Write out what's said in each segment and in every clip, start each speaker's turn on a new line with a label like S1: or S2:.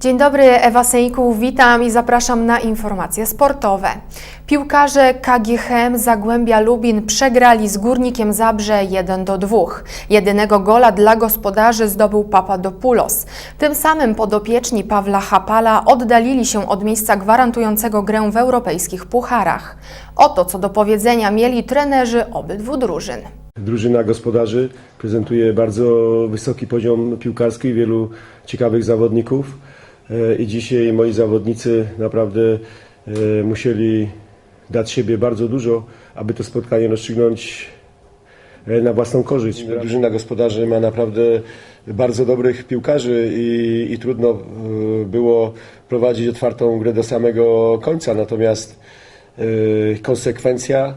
S1: Dzień dobry, Ewa Sejku, witam i zapraszam na informacje sportowe. Piłkarze KGHM Zagłębia Lubin przegrali z Górnikiem Zabrze 1 do 2. Jedynego gola dla gospodarzy zdobył Papadopoulos. Tym samym podopieczni Pawła Hapala oddalili się od miejsca gwarantującego grę w europejskich pucharach. Oto co do powiedzenia mieli trenerzy obydwu drużyn.
S2: Drużyna gospodarzy prezentuje bardzo wysoki poziom piłkarski wielu ciekawych zawodników. E, I dzisiaj moi zawodnicy naprawdę e, musieli dać siebie bardzo dużo, aby to spotkanie rozstrzygnąć e, na własną korzyść. Drużyna gospodarzy ma naprawdę bardzo dobrych piłkarzy i, i trudno było prowadzić otwartą grę do samego końca. Natomiast konsekwencja,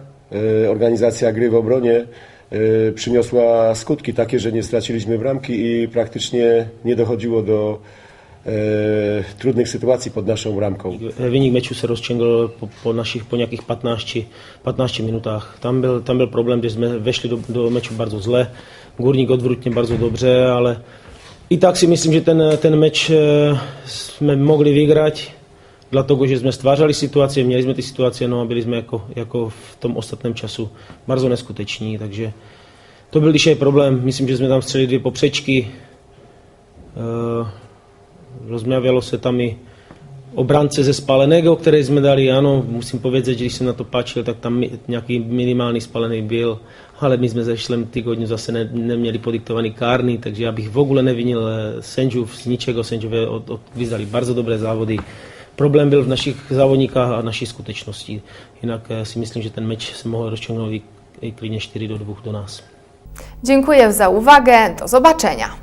S2: organizacja gry w obronie przyniosła skutki takie, że nie straciliśmy bramki i praktycznie nie dochodziło do trudnych sytuacji pod naszą bramką.
S3: Wynik meczu se rozciągnął po, po naszych po nějakých 15, 15 minutách. Tam byl, tam byl problém, kde jsme vešli do, do meču bardzo zle. Górnik odvrutně bardzo dobře, ale i tak si myslím, že ten, ten meč eh, jsme mohli vyhrať, dlatego, že jsme stvářali situace, měli jsme ty situace, no a byli jsme jako, jako v tom ostatním času bardzo neskuteční, takže to byl dzisiaj problém. Myslím, že jsme tam střelili dvě popřečky, Rozmawialo se tam i o brance ze spaleného, které jsme dali, ano, musím povedať, že když jsem na to páčil, tak tam nějaký minimální spalený byl, ale my jsme zešlém týgodňu zase ne, neměli podiktovaný kárny, takže já bych v ogóle nevinil eh, sędziów z ničeho, sędziowie od, od, vyzdali bardzo dobré závody. Problém byl v našich závodníkách a naší skutečnosti. Jinak eh, si myslím, že ten meč se mohl i, i klidně 4 do 2 do nás.
S1: Dziękuję za uwagę, do zobaczenia.